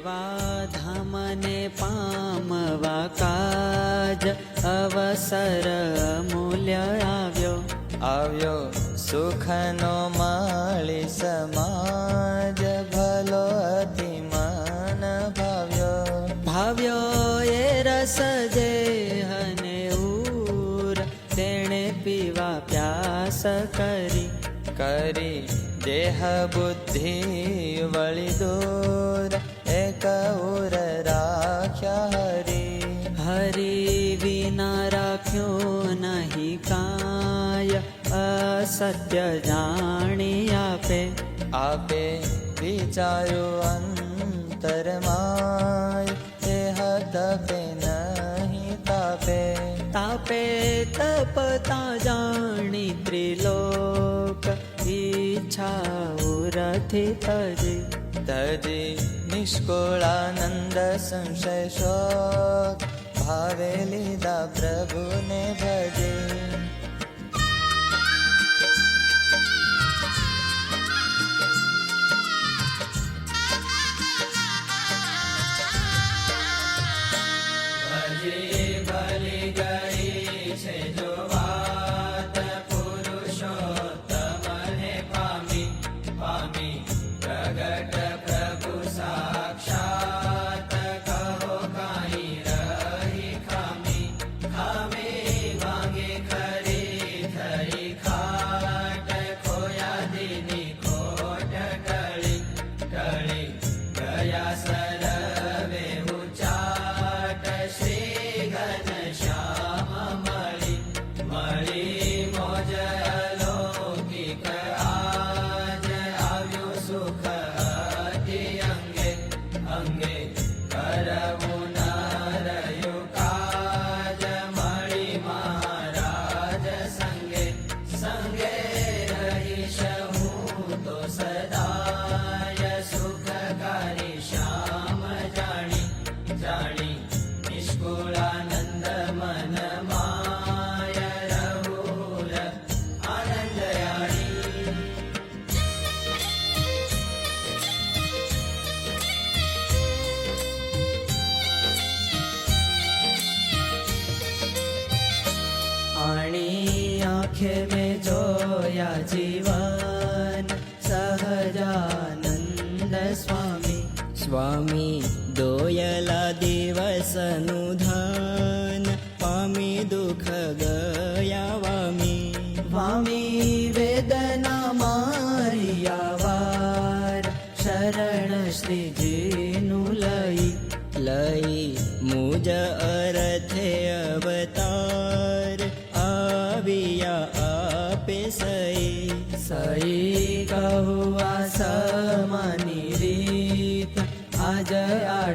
એવા ધામને પામવા કાજ અવસર મૂલ્ય આવ્યો આવ્યો સુખનો માળી સમાજ ભલો અતિમાન ભાવ્યો ભાવ્યો એ રસ દેહને ઉર તેણે પીવા પ્યાસ કરી કરી દેહ બુદ્ધિ વળી દોર कौर राख्या हरे हरे विना राख्यो नहीं काय असत्य जाने आपे आपे विचारो अंतरमाय ते हतपे नहीं तापे तापे तपता जानी त्रिलोक इच्छा उरथे तजे तजे નિષ્કુળાનંદ સંશય શોક ભાવે લીધા પ્રભુને ભજે ભલી ગઈ છે જો सहजानन्दस्वामी स्वामी दोयलादिवसनु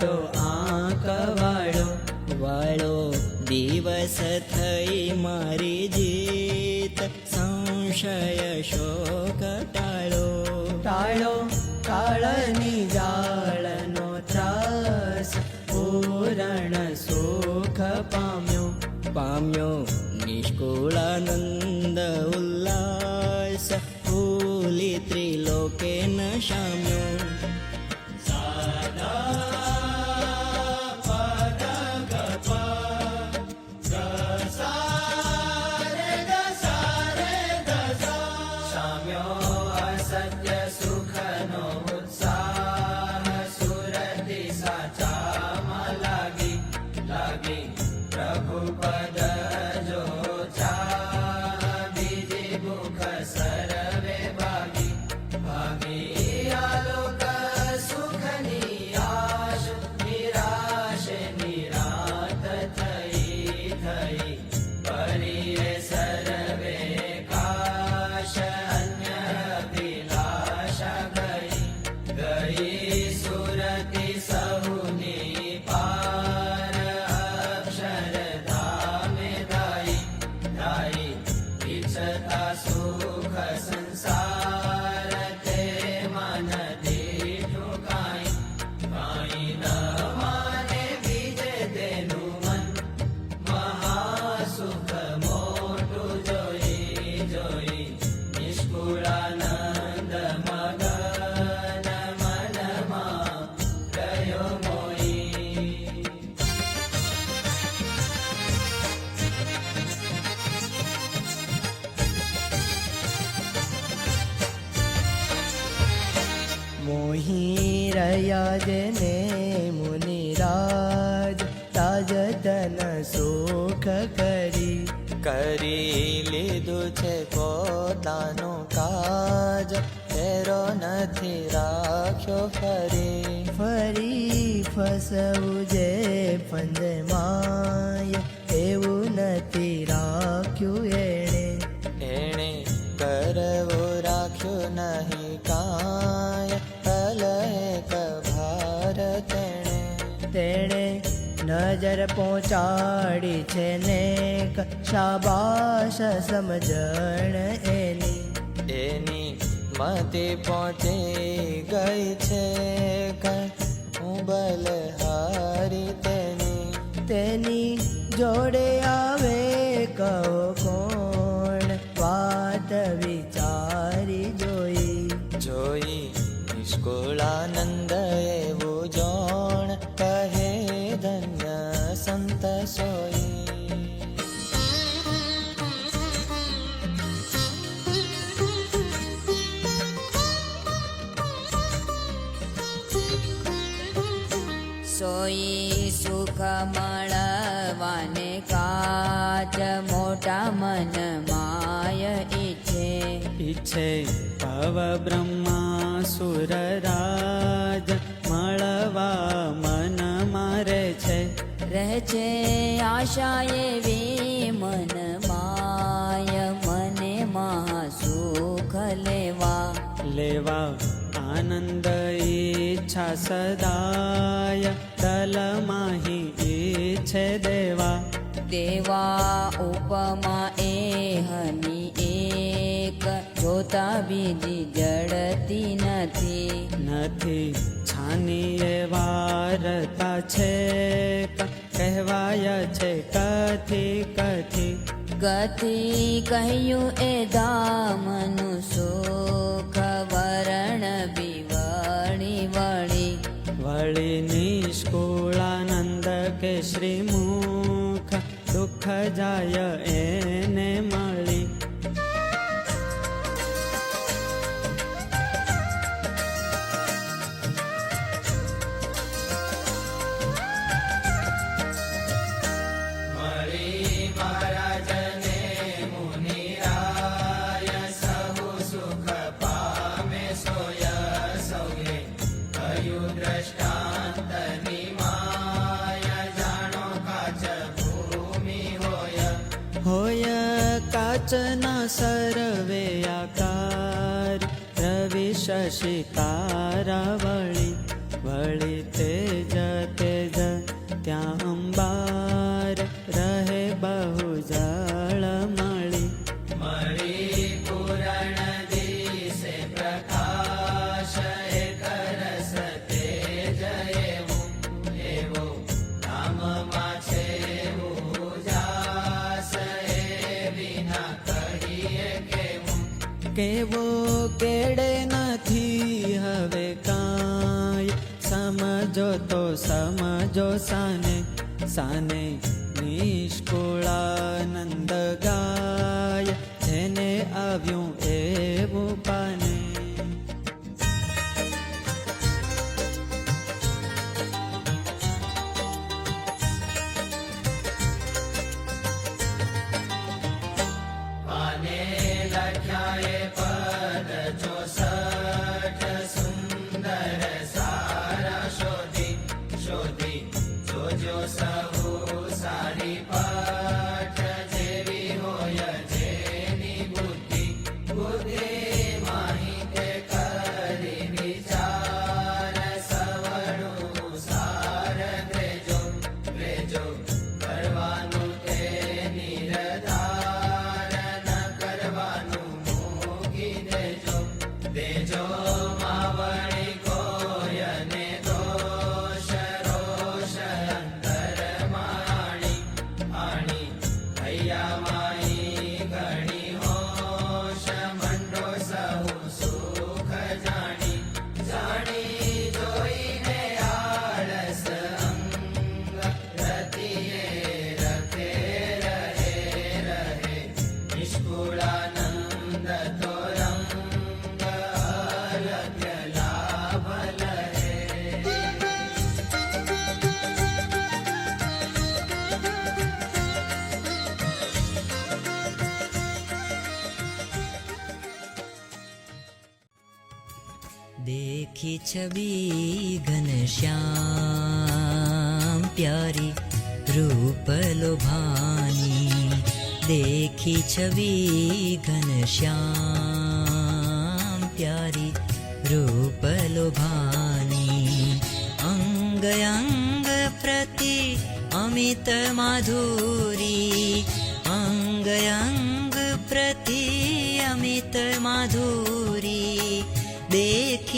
वाळो आक वाळो वाळो दिवस थई मारी जीत संशय शोक टाळो टाळो कालनी जाळनो त्रास पूरण सुख पाम्यो पाम्यो निष्कुळानंद उल्लास फुली त्रिलोके न i ta ta કરી લીધું છે પોતાનું કાજ ફેરો નથી રાખ્યો ફરી ફરી ફસવું જે પંજે માય એવું નથી રાખ્યું એણે એણે કરવું નજર પહોંચાડી છે નેક શાબાશ સમજણ એની એની મતે પહોંચે ગઈ છે હું હારી તેની તેની જોડે સાચા મન માય ઈચ્છે ઈચ્છે ભવ બ્રહ્મા સુર રાજ મળવા મન મારે છે રહે છે આશા એવી મન માય મને મહા સુખ લેવા લેવા આનંદ ઈચ્છા સદાય માહી ઈચ્છે દેવા દેવા ઉપમા એ હની એક જોતા બીજી જડતી નથી નથી છાની એ વારતા છે કહેવાય છે કથી કથી ગતિ કહ્યું એ દામનું સુખ વરણ વિવણી વળી વળી નિષ્કુળાનંદ કે શ્રી ઠજાય એને चना सर्वे आकार रवि शशि तारा वळी वळि સમજો તો સમજો સાને સાને નિષ્કુળાનંદ ગાય એને આવ્યું એવું પાય day. प्यारी रूप लोभानी देखी घनश्याम प्यारी रूप लोभानी अंग अंग प्रति अमित माधुरी अंग प्रति अमित माधुरी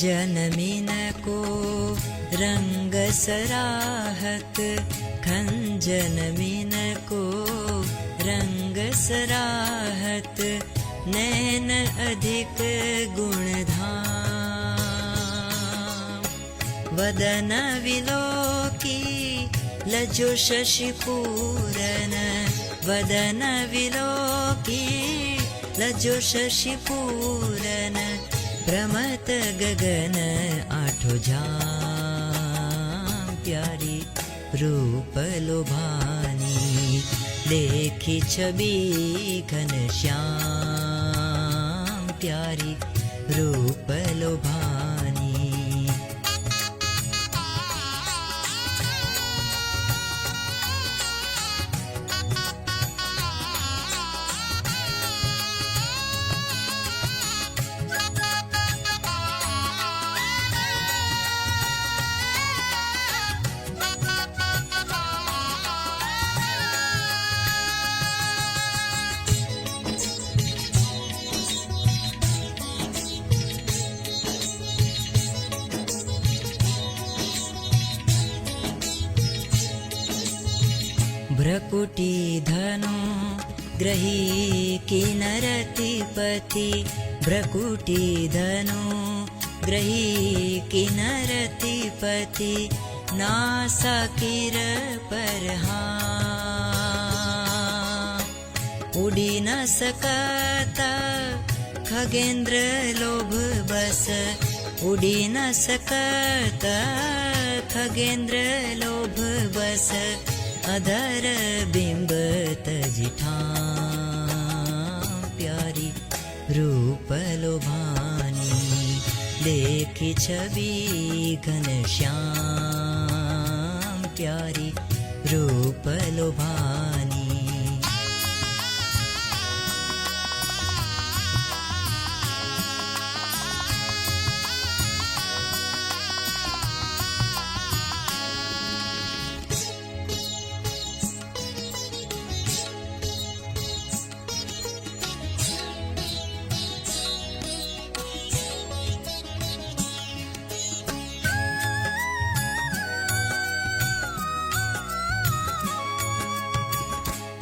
खञ्जनमिनको न खञ्जनमिनको रङ्गहत नैन अधिक गुणधाम वदन विलोकी लजो शशिपूरन वदन विलोकी लजो शशिपूरन प्रमत गगन आठो जाम प्यारी रूप लोभानी देखी छवि घन श्याम प्यारी रूप लोभा प्रकुटि ग्रही गृही नरतिपति गृही किनरतिपति नासाकिर परहा उडिनसकता सकत खगेन्द्र लोभ उडिनसकता खगेन्द्र लोभ बस। अधर बिंब तजिठा प्यारी रूप लोभानी देखी छवि घन प्यारी रूप लोभानी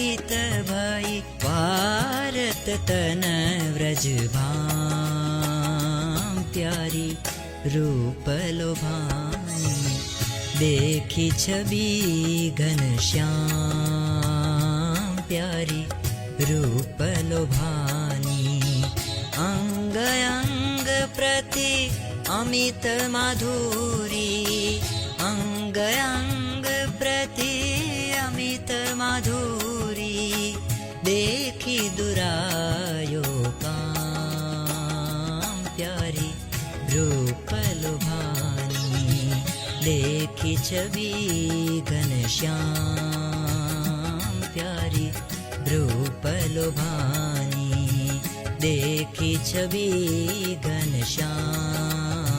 पित भाई भारत तन व्रजभा प्यारी रूप लोभानी देखी छवि घनश्याम प्यारी रूप लोभानी अंग अंग प्रति अमित माधुरी अंग अंग दुरायो काम प्यारी रूपलुभानी देखी छवि गणश्याम प्यारी रूपलुभानी देखी छवि गणश्याम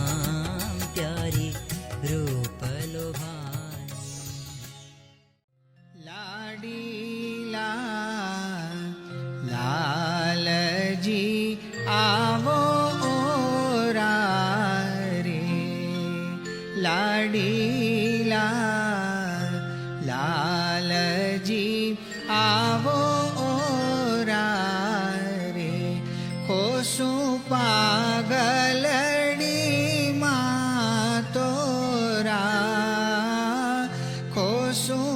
so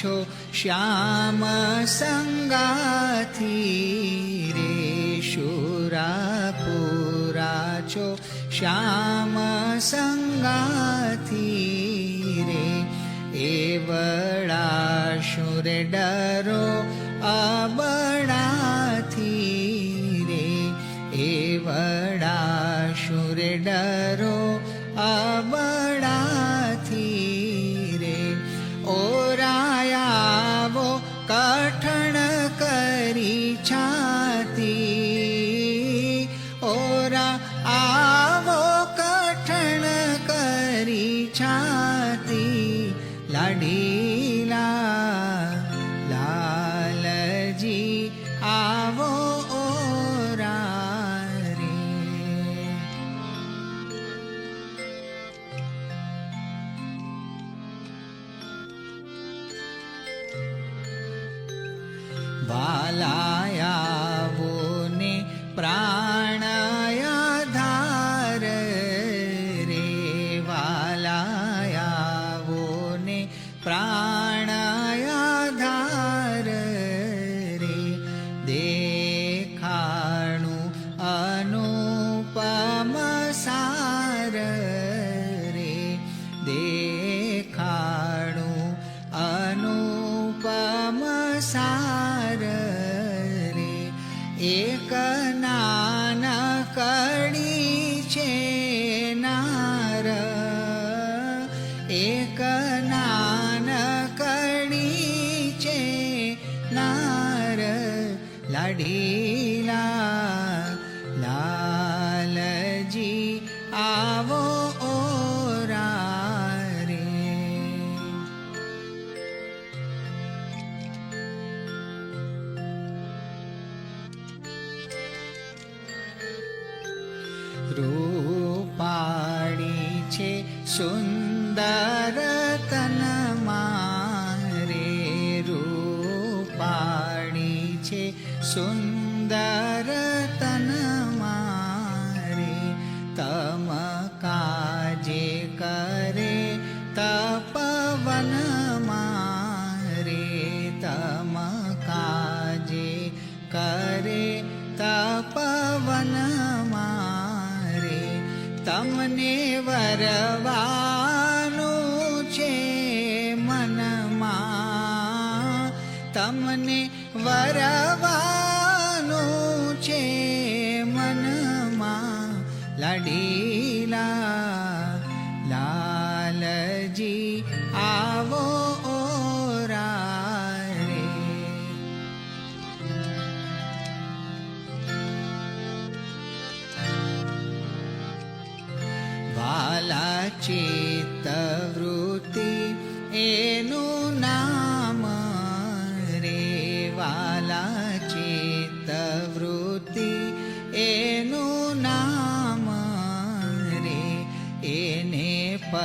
છો શ્યામ સંગાથી રે શુરા પૂરા છો શ્યામ સંગાથી રે એવડા શુર ડરો અબડાથી રે એવડા શુર ડરો અબડા छाती लाडी সুন্দর તમને વરવાનું છે મનમાં લડીલા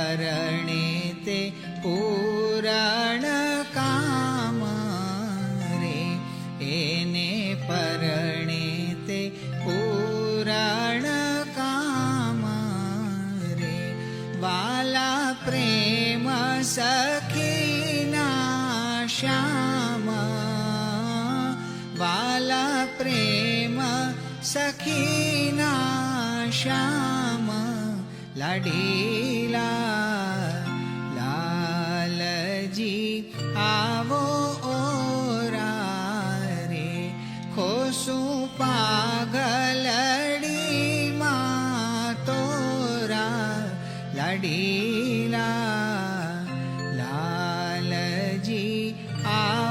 કારણે તે પૂરણ કામ રે એને પરણે તે પૂરણ કામ રે વાલા પ્રેમ સખીના શ્યામ બાલા પ્રેમ સખીના શ્યામ લડીલા લાલજી આવો ઓરા રે ખોસું પાગલડી તોરા લડીલા લાલજી આ